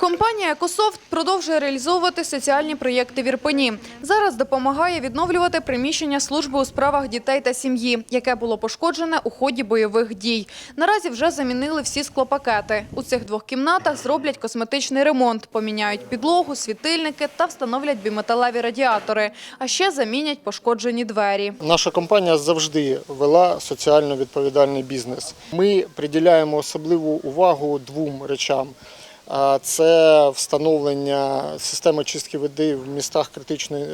Компанія «Екософт» продовжує реалізовувати соціальні проєкти в Ірпені. Зараз допомагає відновлювати приміщення служби у справах дітей та сім'ї, яке було пошкоджене у ході бойових дій. Наразі вже замінили всі склопакети. У цих двох кімнатах зроблять косметичний ремонт, поміняють підлогу, світильники та встановлять біметалеві радіатори. А ще замінять пошкоджені двері. Наша компанія завжди вела соціально відповідальний бізнес. Ми приділяємо особливу увагу двом речам. Це встановлення системи чистки води в містах критичної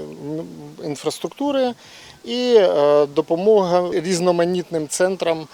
інфраструктури і е, допомога різноманітним центрам,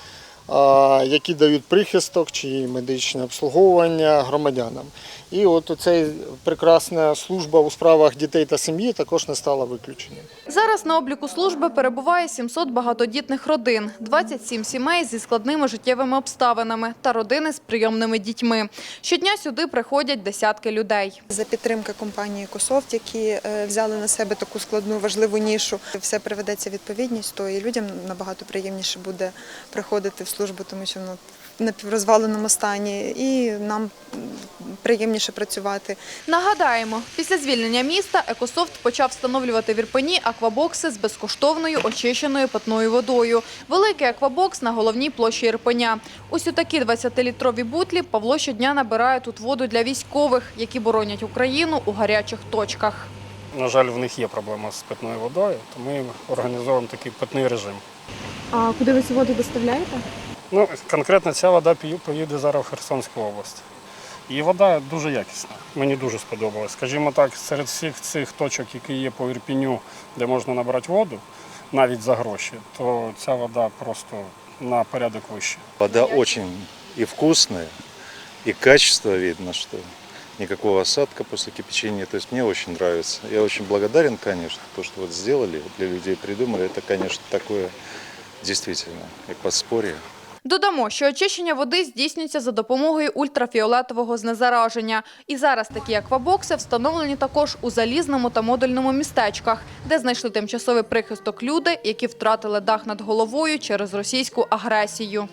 які дають прихисток чи медичне обслуговування громадянам. І от ця прекрасна служба у справах дітей та сім'ї також не стала виключенням. Зараз на обліку служби перебуває 700 багатодітних родин, 27 сімей зі складними життєвими обставинами та родини з прийомними дітьми. Щодня сюди приходять десятки людей. За підтримки компанії «Екософт», які е, взяли на себе таку складну важливу нішу, все приведеться в відповідність, то і людям набагато приємніше буде приходити в службу, тому що воно в напіврозваленому стані, і нам приємніше працювати. Нагадаємо, після звільнення міста Екософт почав встановлювати в Ірпені аквабокси з безкоштовною очищеною питною водою. Великий аквабокс на головній площі Ірпеня. Ось у такі 20-літрові бутлі Павло щодня набирає тут воду для військових, які боронять Україну у гарячих точках. На жаль, в них є проблема з питною водою, то ми організовуємо такий питний режим. А куди ви цю воду доставляєте? Ну, конкретно ця вода пі- поїде зараз в Херсонську область. І вода дуже якісна. Мені дуже сподобалось. Скажімо так, серед всіх цих точок, які є по Ірпіню, де можна набрати воду, навіть за гроші, то ця вода просто на порядок вища. Вода очень и вкусная, и качество видно, что никакого осадка после кипячения. То есть мне очень нравится. Я очень благодарен, конечно, то, что вот сделали, для людей придумали. Это, конечно, такое действительно, как подспорье. Додамо, що очищення води здійснюється за допомогою ультрафіолетового знезараження. І зараз такі аквабокси встановлені також у залізному та модульному містечках, де знайшли тимчасовий прихисток люди, які втратили дах над головою через російську агресію.